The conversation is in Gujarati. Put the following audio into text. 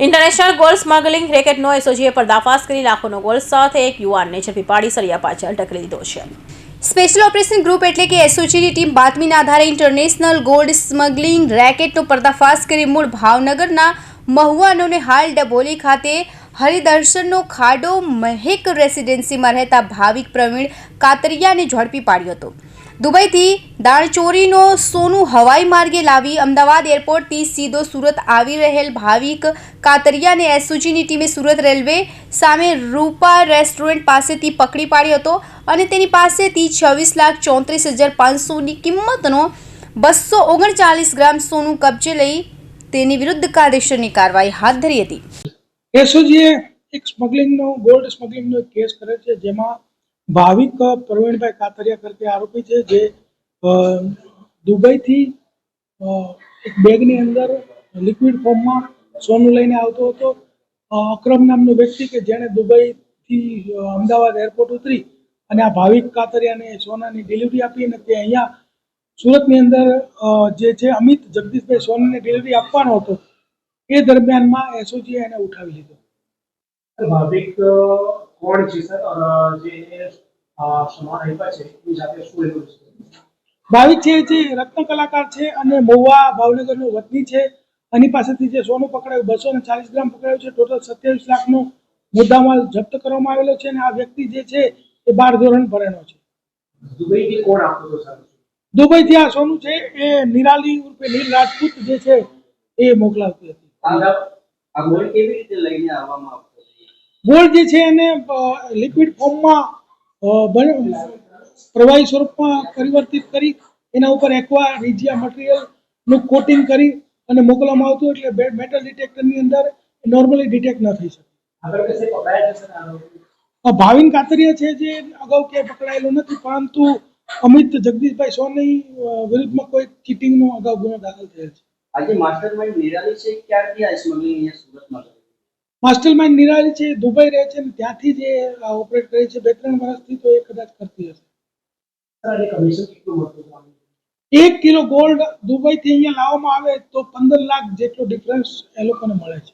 ઇન્ટરનેશનલ ગોલ્ડ સ્મગલિંગ રેકેટનો એસઓજીએ પર્દાફાશ કરી લાખોનો ગોલ્ડ સાથે એક યુવાનને ઝડપી પાડી સળિયા પાછળ ઢકલી લીધો છે. સ્પેશિયલ ઓપરેશન ગ્રુપ એટલે કે એસઓજીની ટીમ બાતમીના આધારે ઇન્ટરનેશનલ ગોલ્ડ સ્મગલિંગ રેકેટનો પર્દાફાશ કરી મૂળ ભાવનગરના મહુવાનોને હાલ ડબોલી ખાતે હરિદર્શનનો ખાડો મહેક રેસિડેન્સીમાં રહેતા ભાવિક પ્રવીણ કાતરિયાને ઝડપી પાડ્યો હતો. દુબઈથી દાણચોરીનો સોનું હવાઈ માર્ગે લાવી અમદાવાદ એરપોર્ટથી સીધો સુરત આવી રહેલ ભાવિક કાતરિયાને એસઓજીની ટીમે સુરત રેલવે સામે રૂપા રેસ્ટોરન્ટ પાસેથી પકડી પાડ્યો હતો અને તેની પાસેથી છવ્વીસ લાખ ચોત્રીસ હજાર પાંચસોની કિંમતનો બસો ઓગણચાલીસ ગ્રામ સોનું કબજે લઈ તેની વિરુદ્ધ કાયદેસરની કાર્યવાહી હાથ ધરી હતી. એસઓજીએ એક સ્મગલિંગનો, ગોલ્ડ સ્મગલિંગનો કેસ કરે છે જેમાં ભાવિક પ્રવીણભાઈ કાતરિયા કરતે આરોપી છે જે દુબઈથી એક બેગની અંદર લિક્વિડ ફોર્મમાં સોનું લઈને આવતો હતો. અક્રમ નામનો વ્યક્તિ કે જેણે દુબઈથી અમદાવાદ એરપોર્ટ ઉતરી અને આ ભાવિક કાતરિયાને સોનાની ડિલિવરી આપી અને તે અહીંયા સુરતની અંદર જે છે અમિત જગદીશભાઈ સોનાની ડિલિવરી આપવાનો હતો. એ દરમિયાનમાં એસઓજીએ એને ઉઠાવી લીધો. ભાવિક કોણ છે, સર? જે સમાન આપ્યા છે એની સાથે શું એનું ભાવિક છે જે રત્ન કલાકાર છે અને મહુવા ભાવનગરનો વતની છે. એની પાસેથી જે સોનું પકડાયું બસો ને ચાલીસ ગ્રામ પકડાયું છે. ટોટલ સત્યાવીસ લાખનો મુદ્દામાલ જપ્ત કરવામાં આવેલો છે અને આ વ્યક્તિ જે છે એ બાર ધોરણ ભરેલો છે. દુબઈથી કોણ આપતો હતો દુબઈથી આ સોનું છે એ નિરાલી ઉર્ફે નીલ રાજપૂત જે છે એ મોકલાવતી હતી. ગોળ જે છે એને લિક્વિડ ફોર્મમાં પ્રવાહી સ્વરૂપમાં પરિવર્તિત કરી એના ઉપર એક્વા રીજિયા મટીરિયલનું કોટિંગ કરી અને મોકલવામાં આવતું એટલે મેટલ ડિટેક્ટરની અંદર નોર્મલી ડિટેક્ટ ન થઈ શકે. ભાવિન કાતરિયા છે જે અગાઉ ક્યાંય પકડાયેલો નથી પરંતુ અમિત જગદીશભાઈ સોની વિરુદ્ધમાં કોઈ ચીટિંગનો અગાઉ ગુનો દાખલ થયેલ છે. આજે માસ્ટર માઇન્ડ નિરાલી છે ક્યારથી આ સ્મગલિંગ અહીંયા સુરતમાં માસ્ટર માઇન્ડ નિરાલી છે દુબઈ રહે છે અને ત્યાંથી જે ઓપરેટ કરે છે બે ત્રણ વર્ષથી તો એ કદાચ કરતી હશે? એક કિલો ગોલ્ડ દુબઈથી અહીંયા લાવવામાં આવે તો પંદર લાખ જેટલો ડિફરન્સ એ લોકોને મળે છે